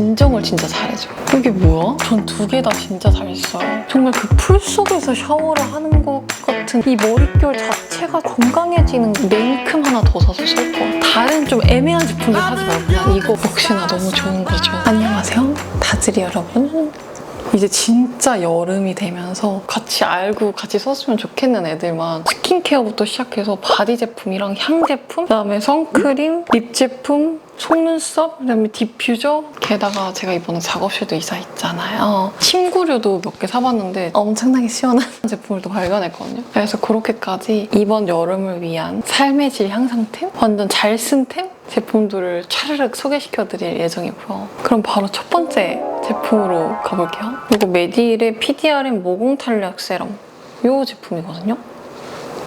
진정을 진짜 잘해줘. 이게 뭐야? 전 두 개 다 진짜 잘 써요. 정말 그 풀 속에서 샤워를 하는 것 같은 이 머릿결 자체가 건강해지는 네임큼 하나 더 사서 쓸 거야. 다른 좀 애매한 제품들 사지 말고 이거 혹시나 너무 좋은 거죠. 안녕하세요. 다즈리 여러분. 이제 진짜 여름이 되면서 같이 알고 같이 썼으면 좋겠는 애들만 스킨케어부터 시작해서 바디 제품이랑 향 제품, 그다음에 선크림, 립 제품, 속눈썹, 그다음에 디퓨저, 게다가 제가 이번에 작업실도 이사 있잖아요. 침구류도 몇 개 사봤는데 엄청나게 시원한 제품을 또 발견했거든요. 그래서 그렇게까지 이번 여름을 위한 삶의 질 향상템, 완전 잘 쓴 템 제품들을 차르륵 소개시켜드릴 예정이고요. 그럼 바로 첫 번째 제품으로 가볼게요. 이거 메디힐의 PDRM 모공 탄력 세럼 이 제품이거든요.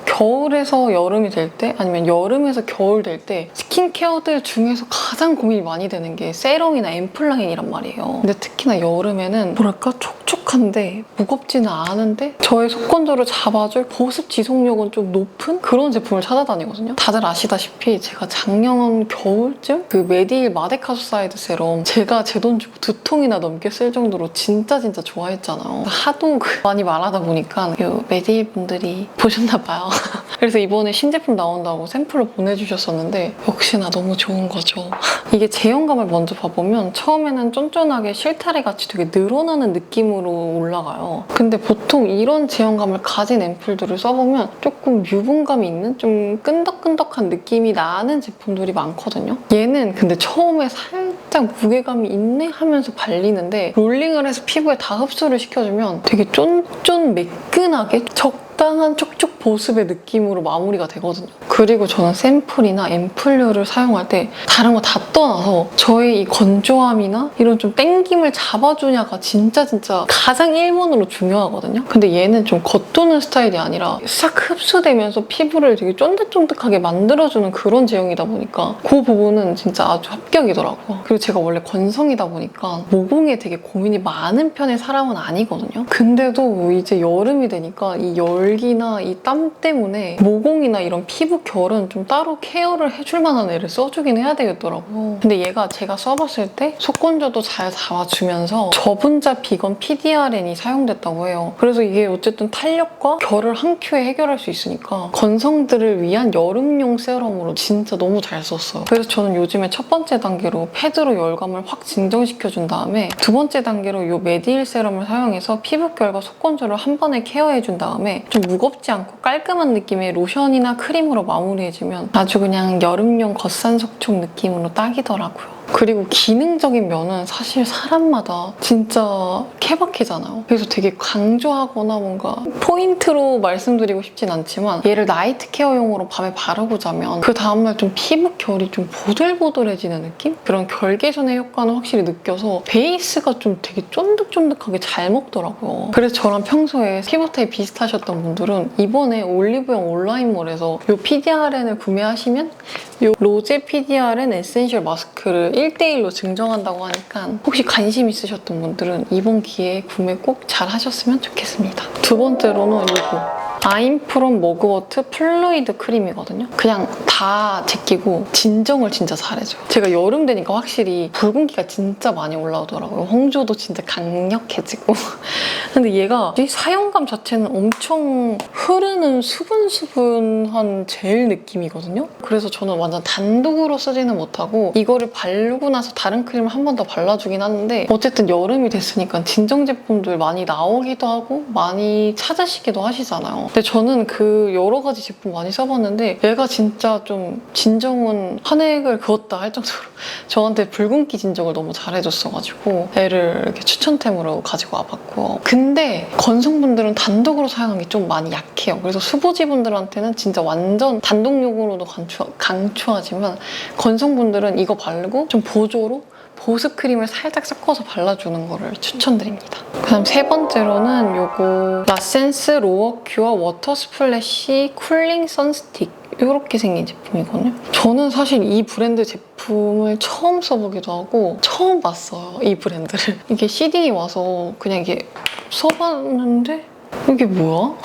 겨울에서 여름이 될 때 아니면 여름에서 겨울 될 때 스킨케어들 중에서 가장 고민이 많이 되는 게 세럼이나 앰플라인이란 말이에요. 근데 특히나 여름에는 뭐랄까 촉촉 한데 무겁지는 않은데 저의 속건조를 잡아줄 보습 지속력은 좀 높은 그런 제품을 찾아다니거든요. 다들 아시다시피 제가 작년 겨울쯤 그 메디힐 마데카소사이드 세럼 제가 제 돈 주고 두 통이나 넘게 쓸 정도로 진짜 진짜 좋아했잖아요. 하도 그 많이 말하다 보니까 이 메디힐 분들이 보셨나 봐요. 그래서 이번에 신제품 나온다고 샘플을 보내주셨었는데 역시나 너무 좋은 거죠. 이게 제형감을 먼저 봐보면 처음에는 쫀쫀하게 실타래 같이 되게 늘어나는 느낌으로 올라가요. 근데 보통 이런 제형감을 가진 앰플들을 써보면 조금 유분감이 있는 좀 끈덕끈덕한 느낌이 나는 제품들이 많거든요. 얘는 근데 처음에 살짝 무게감이 있네 하면서 발리는데 롤링을 해서 피부에 다 흡수를 시켜주면 되게 쫀쫀 매끈하게 적 당한 촉촉 보습의 느낌으로 마무리가 되거든요. 그리고 저는 샘플이나 앰플류를 사용할 때 다른 거 다 떠나서 저의 이 건조함이나 이런 좀 땡김을 잡아주냐가 진짜 진짜 가장 1번으로 중요하거든요. 근데 얘는 좀 겉도는 스타일이 아니라 싹 흡수되면서 피부를 되게 쫀득쫀득하게 만들어주는 그런 제형이다 보니까 그 부분은 진짜 아주 합격이더라고요. 그리고 제가 원래 건성이다 보니까 모공에 되게 고민이 많은 편의 사람은 아니거든요. 근데도 이제 여름이 되니까 이열 기나 이 땀 때문에 모공이나 이런 피부 결은 좀 따로 케어를 해줄 만한 애를 써주긴 해야 되겠더라고요. 근데 얘가 제가 써봤을 때 속건조도 잘 잡아주면서 저분자 비건 PDRN이 사용됐다고 해요. 그래서 이게 어쨌든 탄력과 결을 한 큐에 해결할 수 있으니까 건성들을 위한 여름용 세럼으로 진짜 너무 잘 썼어요. 그래서 저는 요즘에 첫 번째 단계로 패드로 열감을 확 진정시켜준 다음에 두 번째 단계로 이 메디힐 세럼을 사용해서 피부결과 속건조를 한 번에 케어해준 다음에 좀 무겁지 않고 깔끔한 느낌의 로션이나 크림으로 마무리해주면 아주 그냥 여름용 겉산 속촉 느낌으로 딱이더라고요. 그리고 기능적인 면은 사실 사람마다 진짜 케바케잖아요. 그래서 되게 강조하거나 뭔가 포인트로 말씀드리고 싶진 않지만 얘를 나이트 케어용으로 밤에 바르고 자면 그 다음날 좀 피부 결이 좀 보들보들해지는 느낌? 그런 결 개선의 효과는 확실히 느껴서 베이스가 좀 되게 쫀득쫀득하게 잘 먹더라고요. 그래서 저랑 평소에 피부 타입 비슷하셨던 분들은 이번에 올리브영 온라인몰에서 이 PDRN을 구매하시면 이 로제 PDRN 에센셜 마스크를 1대1로 증정한다고 하니까 혹시 관심 있으셨던 분들은 이번 기회에 구매 꼭 잘 하셨으면 좋겠습니다. 두 번째로는 이거. 아임프롬 머그워트 플루이드 크림이거든요. 그냥 다 제끼고 진정을 진짜 잘해줘요. 제가 여름 되니까 확실히 붉은기가 진짜 많이 올라오더라고요. 홍조도 진짜 강력해지고. 근데 얘가 이 사용감 자체는 엄청 흐르는 수분수분한 젤 느낌이거든요. 그래서 저는 완전 단독으로 쓰지는 못하고 이거를 바르고 나서 다른 크림을 한 번 더 발라주긴 하는데 어쨌든 여름이 됐으니까 진정 제품들 많이 나오기도 하고 많이 찾으시기도 하시잖아요. 근데 저는 그 여러 가지 제품 많이 써봤는데 얘가 진짜 좀 진정은 한 획을 그었다 할 정도로 저한테 붉은기 진정을 너무 잘해줬어가지고 얘를 이렇게 추천템으로 가지고 와봤고 근데 건성분들은 단독으로 사용하는 게좀 많이 약해요. 그래서 수부지분들한테는 진짜 완전 단독용으로도 강추, 강추하지만 건성분들은 이거 바르고 좀 보조로 보습 크림을 살짝 섞어서 발라주는 거를 추천드립니다. 그다음 세 번째로는 요거 라센스 로어 큐어 워터 스플래시 쿨링 선스틱 이렇게 생긴 제품이거든요. 저는 사실 이 브랜드 제품을 처음 써보기도 하고 처음 봤어요. 이 브랜드를. 이게 CD에 와서 그냥 이게 써봤는데 이게 뭐야?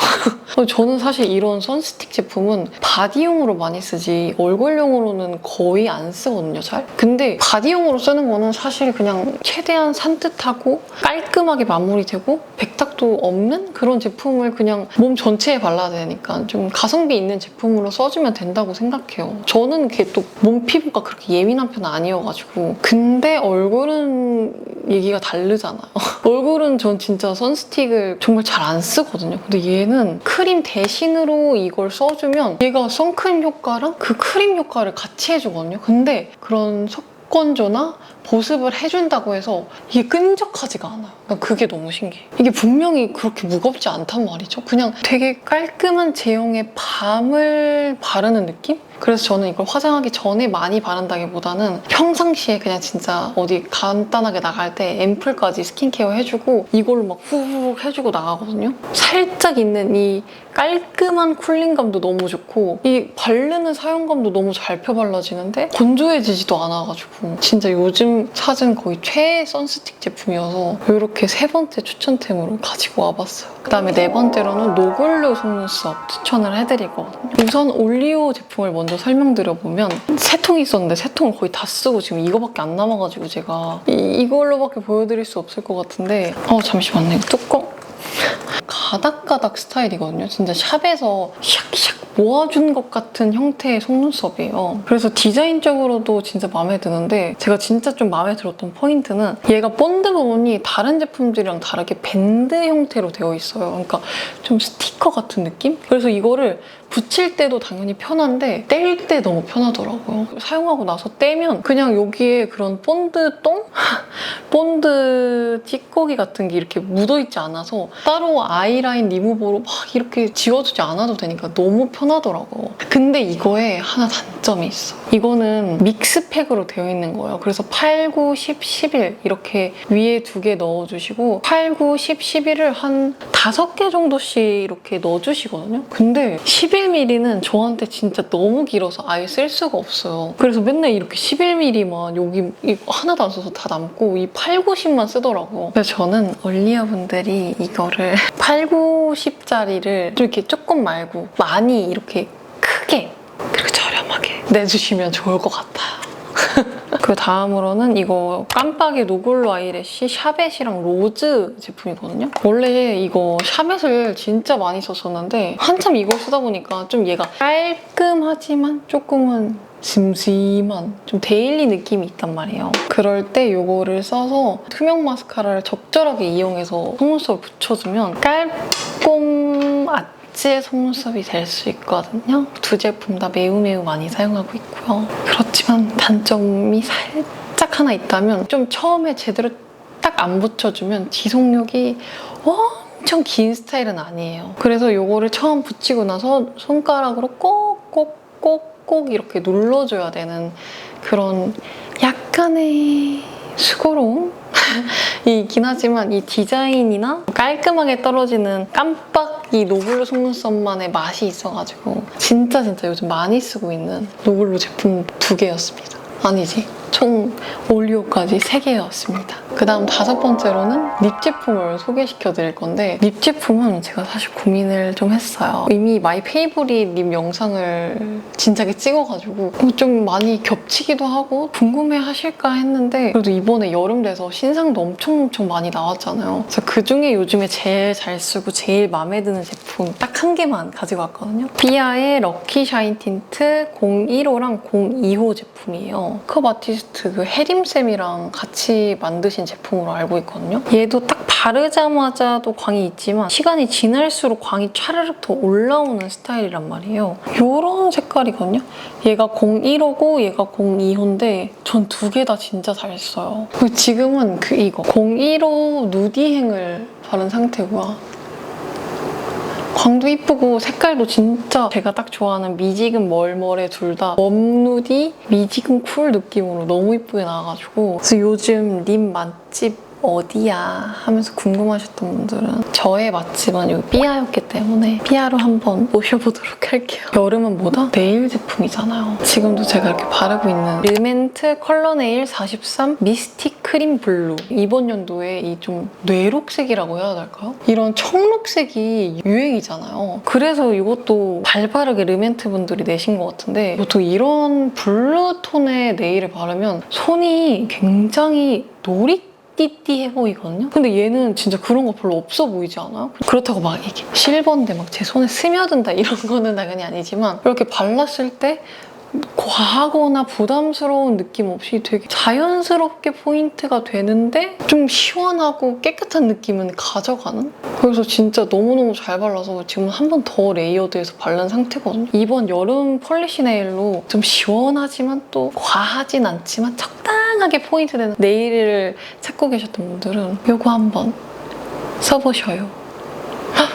저는 사실 이런 선스틱 제품은 바디용으로 많이 쓰지 얼굴용으로는 거의 안 쓰거든요, 잘. 근데 바디용으로 쓰는 거는 사실 그냥 최대한 산뜻하고 깔끔하게 마무리되고 백탁도 없는 그런 제품을 그냥 몸 전체에 발라야 되니까 좀 가성비 있는 제품으로 써주면 된다고 생각해요. 저는 그게 또 몸 피부가 그렇게 예민한 편은 아니어가지고 근데 얼굴은 얘기가 다르잖아요. 얼굴은 전 진짜 선스틱을 정말 잘 안 쓰 거든요. 근데 얘는 크림 대신으로 이걸 써주면 얘가 선크림 효과랑 그 크림 효과를 같이 해주거든요. 근데 그런 속건조나 보습을 해준다고 해서 이게 끈적하지가 않아요. 그러니까 그게 너무 신기해. 이게 분명히 그렇게 무겁지 않단 말이죠. 그냥 되게 깔끔한 제형의 밤을 바르는 느낌? 그래서 저는 이걸 화장하기 전에 많이 바른다기보다는 평상시에 그냥 진짜 어디 간단하게 나갈 때 앰플까지 스킨케어 해주고 이걸로 막 후루룩 해주고 나가거든요. 살짝 있는 이 깔끔한 쿨링감도 너무 좋고 이 바르는 사용감도 너무 잘 펴발라지는데 건조해지지도 않아가지고 진짜 요즘 찾은 거의 최애 선스틱 제품이어서 이렇게 세 번째 추천템으로 가지고 와봤어요. 그다음에 네 번째로는 노글루 속눈썹 추천을 해드리거든요. 우선 올리오 제품을 먼저 설명드려보면 세 통이 있었는데 세 통을 거의 다 쓰고 지금 이거밖에 안 남아가지고 제가 이, 이걸로밖에 보여드릴 수 없을 것 같은데 어 잠시만요. 뚜껑 가닥가닥 스타일이거든요. 진짜 샵에서 샥샥 모아준 것 같은 형태의 속눈썹이에요. 그래서 디자인적으로도 진짜 마음에 드는데 제가 진짜 좀 마음에 들었던 포인트는 얘가 본드 부분이 다른 제품들이랑 다르게 밴드 형태로 되어 있어요. 그러니까 좀 스티커 같은 느낌? 그래서 이거를 붙일 때도 당연히 편한데 뗄 때 너무 편하더라고요. 사용하고 나서 떼면 그냥 여기에 그런 본드 똥? 본드 찌꺼기 같은 게 이렇게 묻어있지 않아서 따로 아이라인 리무버로 막 이렇게 지워주지 않아도 되니까 너무 편하더라고. 근데 이거에 하나 단점이 있어. 이거는 믹스팩으로 되어 있는 거예요. 그래서 8, 9, 10, 11 이렇게 위에 두 개 넣어주시고 8, 9, 10, 11을 한 다섯 개 정도씩 이렇게 넣어주시거든요. 근데 11mm는 저한테 진짜 너무 길어서 아예 쓸 수가 없어요. 그래서 맨날 이렇게 11mm만 여기 이거 하나도 안 써서 다 남고 이 8, 9, 10만 쓰더라고요. 그래서 저는 얼리어 분들이 이거를 8, 9, 10짜리를 좀 이렇게 조금 말고 많이 이렇게 크게 그리고 저렴하게 내주시면 좋을 것 같아요. 그 다음으로는 이거 깜빡이 노글로 아이래쉬 샤벳이랑 로즈 제품이거든요. 원래 이거 샤벳을 진짜 많이 썼었는데 한참 이걸 쓰다 보니까 좀 얘가 깔끔하지만 조금은 심심한 좀 데일리 느낌이 있단 말이에요. 그럴 때 이거를 써서 투명 마스카라를 적절하게 이용해서 속눈썹을 붙여주면 깔끔 아 치의 속눈썹이 될 수 있거든요. 두 제품 다 매우 매우 많이 사용하고 있고요. 그렇지만 단점이 살짝 하나 있다면 좀 처음에 제대로 딱 안 붙여주면 지속력이 엄청 긴 스타일은 아니에요. 그래서 이거를 처음 붙이고 나서 손가락으로 꼭꼭꼭꼭 이렇게 눌러줘야 되는 그런 약간의 수고로움? 이 있긴 하지만 이 디자인이나 깔끔하게 떨어지는 깜빡 이 노블로 속눈썹만의 맛이 있어가지고 진짜 진짜 요즘 많이 쓰고 있는 노블로 제품 두 개였습니다. 아니지. 총 올리오까지 세 개였습니다. 그 다음 다섯 번째로는 립 제품을 소개시켜 드릴 건데 립 제품은 제가 사실 고민을 좀 했어요. 이미 마이 페이보릿 립 영상을 진작에 찍어가지고 좀 많이 겹치기도 하고 궁금해 하실까 했는데 그래도 이번에 여름 돼서 신상도 엄청 엄청 많이 나왔잖아요. 그래서 그 중에 요즘에 제일 잘 쓰고 제일 마음에 드는 제품 딱 한 개만 가지고 왔거든요. 비아의 럭키 샤인 틴트 01호랑 02호 제품이에요. 컵 아티스트 그 혜림쌤이랑 같이 만드신 제품으로 알고 있거든요. 얘도 딱 바르자마자도 광이 있지만 시간이 지날수록 광이 차르륵 더 올라오는 스타일이란 말이에요. 이런 색깔이거든요. 얘가 01호고 얘가 02호인데 전 두 개 다 진짜 잘 써요. 지금은 그 이거 01호 누디행을 바른 상태고요. 광도 이쁘고 색깔도 진짜 제가 딱 좋아하는 미지근 멀멀의 둘 다 웜누디 미지근 쿨 느낌으로 너무 이쁘게 나와가지고 그래서 요즘 립 맛집 어디야 하면서 궁금하셨던 분들은 저의 맛집은 여기 삐아였기 때문에 삐아로 한번 모셔보도록 할게요. 여름은 뭐다? 네일 제품이잖아요. 지금도 제가 이렇게 바르고 있는 르멘트 컬러 네일 43 미스틱 크림 블루 이번 연도에 이 좀 뇌록색이라고 해야 될까요? 이런 청록색이 유행이잖아요. 그래서 이것도 발바르게 르멘트 분들이 내신 것 같은데 보통 이런 블루 톤의 네일을 바르면 손이 굉장히 노릿 띠띠해 보이거든요. 근데 얘는 진짜 그런 거 별로 없어 보이지 않아요? 그렇다고 막 이게 실버인데 막 제 손에 스며든다 이런 거는 당연히 아니지만 이렇게 발랐을 때 과하거나 부담스러운 느낌 없이 되게 자연스럽게 포인트가 되는데 좀 시원하고 깨끗한 느낌은 가져가는? 그래서 진짜 너무너무 잘 발라서 지금 한 번 더 레이어드해서 바른 상태거든요. 이번 여름 펄리시 네일로 좀 시원하지만 또 과하진 않지만 적당하게 포인트 되는 네일을 찾고 계셨던 분들은 이거 한번 써보셔요.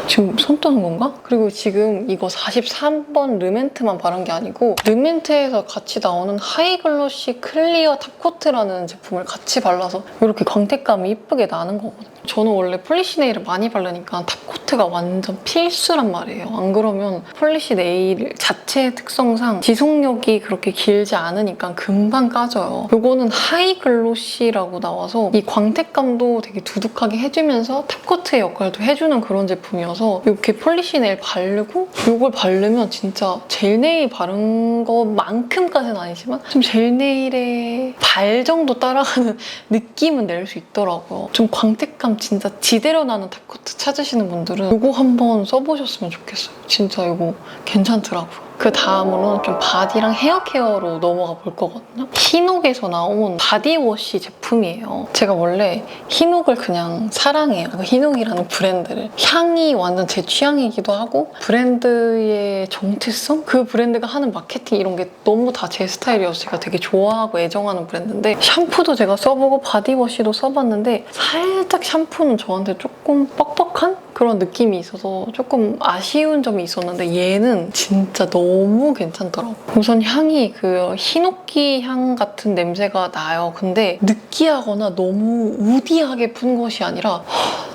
헉, 지금 손 떠는 건가? 그리고 지금 이거 43번 르멘트만 바른 게 아니고 르멘트에서 같이 나오는 하이글로시 클리어 탑코트라는 제품을 같이 발라서 이렇게 광택감이 이쁘게 나는 거거든요. 저는 원래 폴리시 네일을 많이 바르니까 탑코트가 완전 필수란 말이에요. 안 그러면 폴리시 네일 자체의 특성상 지속력이 그렇게 길지 않으니까 금방 까져요. 이거는 하이 글로시라고 나와서 이 광택감도 되게 두둑하게 해주면서 탑코트의 역할도 해주는 그런 제품이어서 이렇게 폴리시 네일 바르고 이걸 바르면 진짜 젤 네일 바른 것만큼까지는 아니지만 좀 젤 네일의 발 정도 따라가는 느낌은 낼 수 있더라고요. 좀 광택감 진짜 지대로 나는 탑코트 찾으시는 분들은 이거 한번 써보셨으면 좋겠어요. 진짜 이거 괜찮더라고요. 그 다음으로는 좀 바디랑 헤어 케어로 넘어가 볼 거거든요. 히녹에서 나온 바디워시 제품이에요. 제가 원래 히녹을 그냥 사랑해요. 그 히녹이라는 브랜드를. 향이 완전 제 취향이기도 하고 브랜드의 정체성? 그 브랜드가 하는 마케팅 이런 게 너무 다 제 스타일이어서 제가 되게 좋아하고 애정하는 브랜드인데 샴푸도 제가 써보고 바디워시도 써봤는데 살짝 샴푸는 저한테 조금 뻑뻑한 그런 느낌이 있어서 조금 아쉬운 점이 있었는데 얘는 진짜 너무 괜찮더라고요. 우선 향이 그 히노키 향 같은 냄새가 나요. 근데 느끼하거나 너무 우디하게 푼 것이 아니라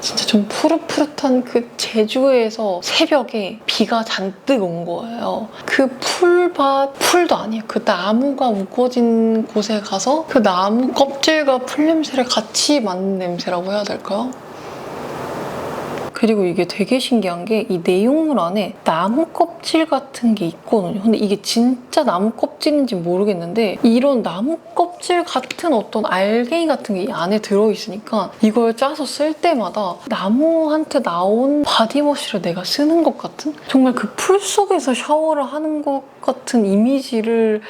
진짜 좀 푸릇푸릇한 그 제주에서 새벽에 비가 잔뜩 온 거예요. 그 풀밭, 풀도 아니에요. 그 나무가 우거진 곳에 가서 그 나무 껍질과 풀 냄새를 같이 맡는 냄새라고 해야 될까요? 그리고 이게 되게 신기한 게 이 내용물 안에 나무 껍질 같은 게 있거든요. 근데 이게 진짜 나무 껍질인지 모르겠는데 이런 나무 껍질 같은 어떤 알갱이 같은 게 이 안에 들어있으니까 이걸 짜서 쓸 때마다 나무한테 나온 바디워시를 내가 쓰는 것 같은? 정말 그 풀 속에서 샤워를 하는 것 같은 이미지를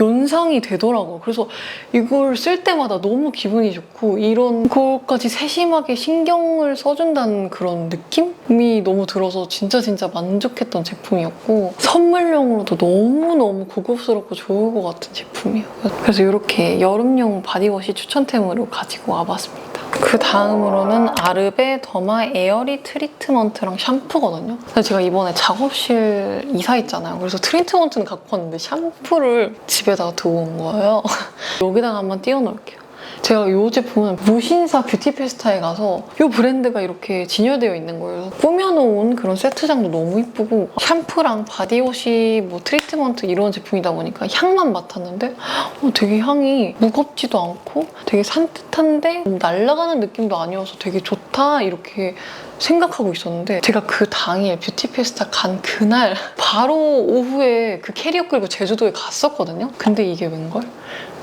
연상이 되더라고요. 그래서 이걸 쓸 때마다 너무 기분이 좋고 이런 것까지 세심하게 신경을 써준다는 그런 느낌이 너무 들어서 진짜 진짜 만족했던 제품이었고 선물용으로도 너무너무 고급스럽고 좋을 것 같은 제품이에요. 그래서 이렇게 여름용 바디워시 추천템으로 가지고 와봤습니다. 그 다음으로는 아르베 더마 에어리 트리트먼트랑 샴푸거든요. 제가 이번에 작업실 이사했잖아요. 그래서 트리트먼트는 갖고 왔는데 샴푸를 집 에다가 두고 온 거예요. 여기다가 한번 띄워놓을게요. 제가 이 제품은 무신사 뷰티 페스타에 가서 이 브랜드가 이렇게 진열되어 있는 거예요. 꾸며놓은 그런 세트장도 너무 이쁘고 샴푸랑 바디워시, 뭐 트리트먼트 이런 제품이다 보니까 향만 맡았는데 어, 되게 향이 무겁지도 않고 되게 산뜻한데 날아가는 느낌도 아니어서 되게 좋다 이렇게 생각하고 있었는데 제가 그 당일 뷰티 페스타 간 그날 바로 오후에 그 캐리어 끌고 제주도에 갔었거든요. 근데 이게 웬걸?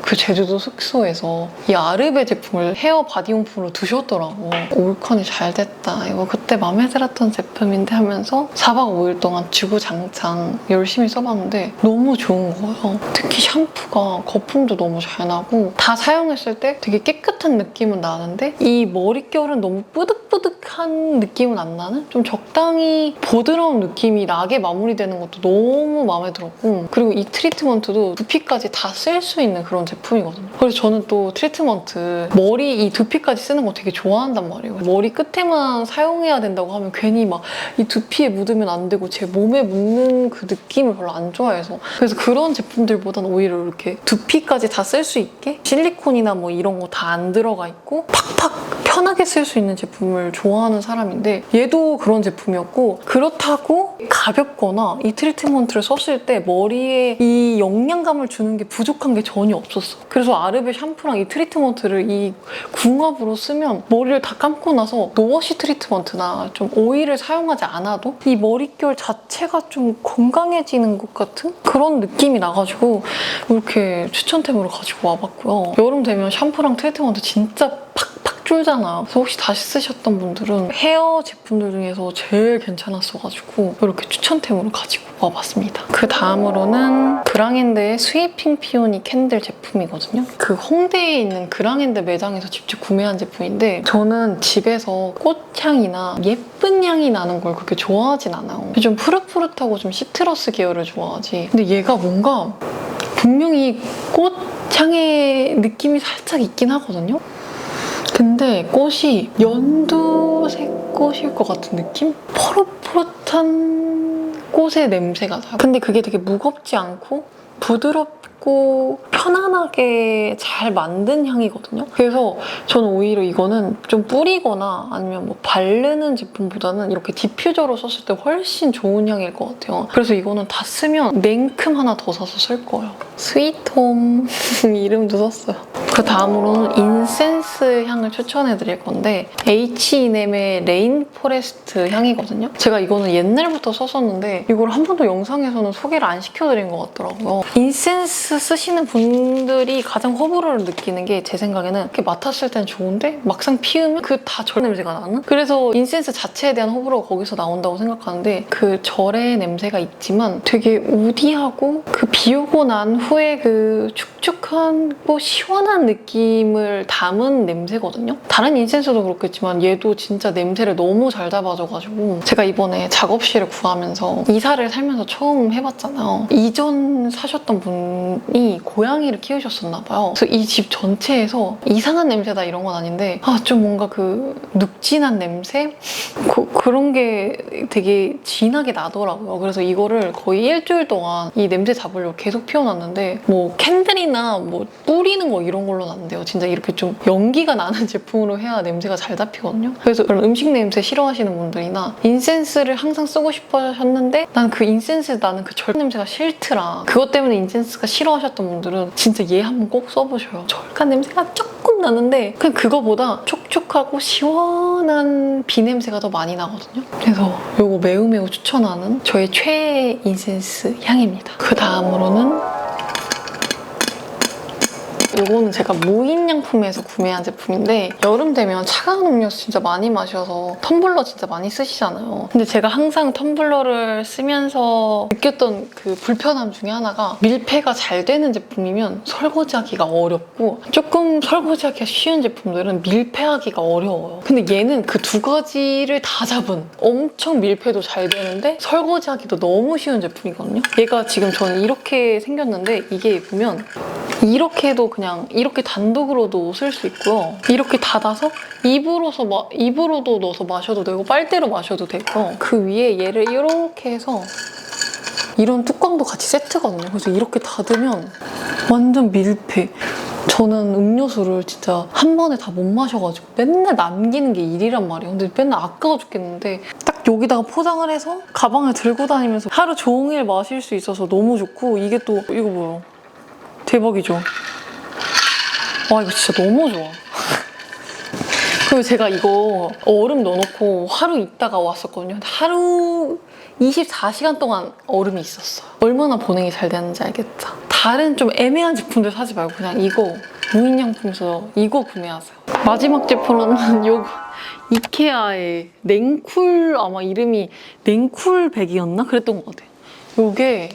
그 제주도 숙소에서 이 아르베 제품을 헤어 바디용품으로 두셨더라고. 올컨이 잘 됐다. 이거 그때 마음에 들었던 제품인데 하면서 4박 5일 동안 주구장창 열심히 써봤는데 너무 좋은 거예요. 특히 샴푸가 거품도 너무 잘 나고 다 사용했을 때 되게 깨끗한 느낌은 나는데 이 머릿결은 너무 뿌득뿌득한 느낌은 안 나는? 좀 적당히 보드러운 느낌이 나게 마무리되는 것도 너무 마음에 들었고 그리고 이 트리트먼트도 두피까지 다 쓸 수 있는 그런 제품이거든요. 그래서 저는 또 트리트먼트 머리 이 두피까지 쓰는 거 되게 좋아한단 말이에요. 머리 끝에만 사용해야 된다고 하면 괜히 막 이 두피에 묻으면 안 되고 제 몸에 묻는 그 느낌을 별로 안 좋아해서 그래서 그런 제품들보다는 오히려 이렇게 두피까지 다 쓸 수 있게 실리콘이나 뭐 이런 거 다 안 들어가 있고 팍팍 편하게 쓸 수 있는 제품을 좋아하는 사람인데 얘도 그런 제품이었고 그렇다고 가볍거나 이 트리트먼트를 썼을 때 머리에 이 영양감을 주는 게 부족한 게 전혀 없었어. 그래서 아르베 샴푸랑 이 트리트먼트를 이 궁합으로 쓰면 머리를 다 감고 나서 노워시 트리트먼트나 좀 오일을 사용하지 않아도 이 머릿결 자체가 좀 건강해지는 것 같은 그런 느낌이 나가지고 이렇게 추천템으로 가지고 와봤고요. 여름 되면 샴푸랑 트리트먼트 진짜 팍팍 줄잖아요. 그래서 혹시 다시 쓰셨던 분들은 헤어 제품들 중에서 제일 괜찮았어가지고 이렇게 추천템으로 가지고 와봤습니다. 그 다음으로는 그랑핸드의 스위핑 피오니 캔들 제품이거든요. 그 홍대에 있는 그랑핸드 매장에서 직접 구매한 제품인데 저는 집에서 꽃향이나 예쁜 향이 나는 걸 그렇게 좋아하진 않아요. 좀 푸릇푸릇하고 좀 시트러스 계열을 좋아하지. 근데 얘가 뭔가 분명히 꽃 향의 느낌이 살짝 있긴 하거든요. 근데 꽃이 연두색 꽃일 것 같은 느낌? 푸릇푸릇한 꽃의 냄새가 나요. 근데 그게 되게 무겁지 않고 부드럽고 편안하게 잘 만든 향이거든요. 그래서 저는 오히려 이거는 좀 뿌리거나 아니면 뭐 바르는 제품보다는 이렇게 디퓨저로 썼을 때 훨씬 좋은 향일 것 같아요. 그래서 이거는 다 쓰면 냉큼 하나 더 사서 쓸 거예요. 스위트홈 이름도 썼어요. 그 다음으로는 인센스 향을 추천해 드릴 건데 H&M의 레인포레스트 향이거든요. 제가 이거는 옛날부터 썼었는데 이걸 한 번도 영상에서는 소개를 안 시켜드린 것 같더라고요. 인센스 쓰시는 분들이 가장 호불호를 느끼는 게 제 생각에는 이렇게 맡았을 땐 좋은데 막상 피우면 그 다 절 냄새가 나는? 그래서 인센스 자체에 대한 호불호가 거기서 나온다고 생각하는데 그 절의 냄새가 있지만 되게 우디하고 그 비우고 난 후 에그 축축한 시원한 느낌을 담은 냄새거든요. 다른 인센스도 그렇겠지만 얘도 진짜 냄새를 너무 잘 잡아줘가지고 제가 이번에 작업실을 구하면서 이사를 살면서 처음 해봤잖아요. 이전 사셨던 분이 고양이를 키우셨었나 봐요. 그래서 이 집 전체에서 이상한 냄새다 이런 건 아닌데 아 좀 뭔가 그 눅진한 냄새 그, 그런 게 되게 진하게 나더라고요. 그래서 이거를 거의 일주일 동안 이 냄새 잡으려고 계속 피워놨는데 뭐 캔들이나 뭐 뿌리는 거 이런 걸로는 안 돼요. 진짜 이렇게 좀 연기가 나는 제품으로 해야 냄새가 잘 잡히거든요. 그래서 그런 음식 냄새 싫어하시는 분들이나 인센스를 항상 쓰고 싶어 하셨는데 난 그 인센스 나는 그 절 냄새가 싫더라. 그것 때문에 인센스가 싫어하셨던 분들은 진짜 얘 한번 꼭 써보셔요. 절간 냄새가 조금 나는데 그냥 그거보다 촉촉하고 시원한 비 냄새가 더 많이 나거든요. 그래서 이거 매우 매우 추천하는 저의 최애 인센스 향입니다. 그 다음으로는 이거는 제가 무인양품에서 구매한 제품인데 여름 되면 차가운 음료수 진짜 많이 마셔서 텀블러 진짜 많이 쓰시잖아요. 근데 제가 항상 텀블러를 쓰면서 느꼈던 그 불편함 중에 하나가 밀폐가 잘 되는 제품이면 설거지하기가 어렵고 조금 설거지하기가 쉬운 제품들은 밀폐하기가 어려워요. 근데 얘는 그 두 가지를 다 잡은 엄청 밀폐도 잘 되는데 설거지하기도 너무 쉬운 제품이거든요. 얘가 지금 저는 이렇게 생겼는데 이게 보면 이렇게도 그냥 이렇게 단독으로도 쓸 수 있고요. 이렇게 닫아서 입으로서 마, 입으로도 넣어서 마셔도 되고 빨대로 마셔도 되고 그 위에 얘를 이렇게 해서 이런 뚜껑도 같이 세트거든요. 그래서 이렇게 닫으면 완전 밀폐. 저는 음료수를 진짜 한 번에 다 못 마셔가지고 맨날 남기는 게 일이란 말이에요. 근데 맨날 아까워 죽겠는데 딱 여기다가 포장을 해서 가방을 들고 다니면서 하루 종일 마실 수 있어서 너무 좋고 이게 또 이거 뭐예요? 대박이죠? 와 이거 진짜 너무 좋아. 그리고 제가 이거 얼음 넣어놓고 하루 있다가 왔었거든요. 하루 24시간 동안 얼음이 있었어요. 얼마나 보냉이 잘 되는지 알겠다. 다른 좀 애매한 제품들 사지 말고 그냥 이거 무인양품에서 이거 구매하세요. 마지막 제품으로는 요거 이케아의 냉쿨 아마 이름이 냉쿨백이었나? 그랬던 것 같아요. 요게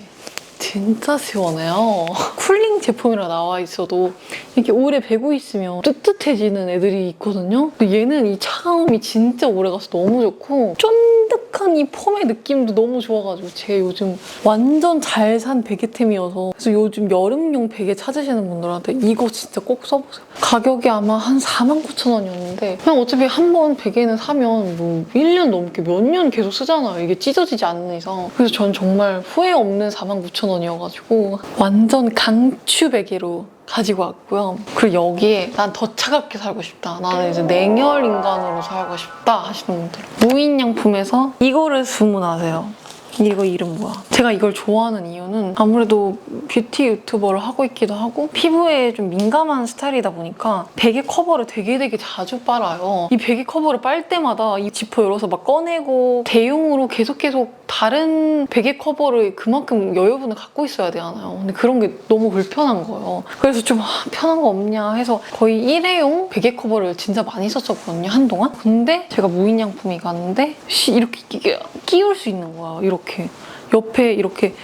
진짜 시원해요. 쿨링 제품이라 나와 있어도 이렇게 오래 베고 있으면 뜨뜻해지는 애들이 있거든요. 근데 얘는 이 차가움이 진짜 오래 가서 너무 좋고 쫀득한 이 폼의 느낌도 너무 좋아가지고 제가 요즘 완전 잘 산 베개템이어서 그래서 요즘 여름용 베개 찾으시는 분들한테 이거 진짜 꼭 써보세요. 가격이 아마 한 4만 9천 원이었는데 그냥 어차피 한 번 베개는 사면 뭐 1년 넘게 몇 년 계속 쓰잖아요. 이게 찢어지지 않는 이상. 그래서 전 정말 후회 없는 4만 9천 원이어가지고 완전 강추 베개로 가지고 왔고요. 그리고 여기에 난 더 차갑게 살고 싶다. 나는 이제 냉혈 인간으로 살고 싶다 하시는 분들. 무인양품에서 이거를 주문하세요. 이거 이름 뭐야? 제가 이걸 좋아하는 이유는 아무래도 뷰티 유튜버를 하고 있기도 하고 피부에 좀 민감한 스타일이다 보니까 베개 커버를 되게 되게 자주 빨아요. 이 베개 커버를 빨 때마다 이 지퍼 열어서 막 꺼내고 대용으로 계속 계속 다른 베개 커버를 그만큼 여유분을 갖고 있어야 되잖아요. 근데 그런 게 너무 불편한 거예요. 그래서 좀 아, 편한 거 없냐 해서 거의 일회용 베개 커버를 진짜 많이 썼었거든요, 한동안. 근데 제가 무인양품이 갔는데 씨, 이렇게 끼- 끼울 수 있는 거야, 이렇게. 옆에 이렇게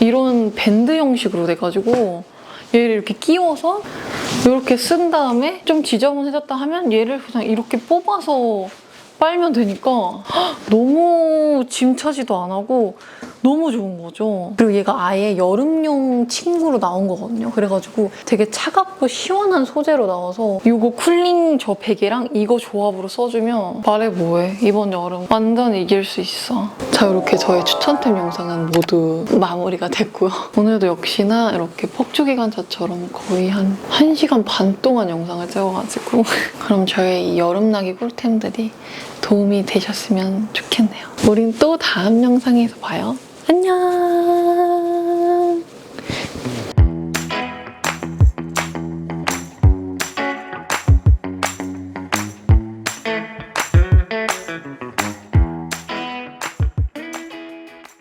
이런 밴드 형식으로 돼가지고 얘를 이렇게 끼워서 이렇게 쓴 다음에 좀 지저분해졌다 하면 얘를 그냥 이렇게 뽑아서 빨면 되니까 헉, 너무 짐 차지도 안 하고 너무 좋은 거죠. 그리고 얘가 아예 여름용 침구로 나온 거거든요. 그래가지고 되게 차갑고 시원한 소재로 나와서 이거 쿨링 저 베개랑 이거 조합으로 써주면 말해 뭐해. 이번 여름 완전 이길 수 있어. 자 이렇게 저의 추천템 영상은 모두 마무리가 됐고요. 오늘도 역시나 이렇게 폭주기관차처럼 거의 한 1시간 반 동안 영상을 찍어가지고 그럼 저의 이 여름나기 꿀템들이 도움이 되셨으면 좋겠네요. 우린 또 다음 영상에서 봐요. 안녕!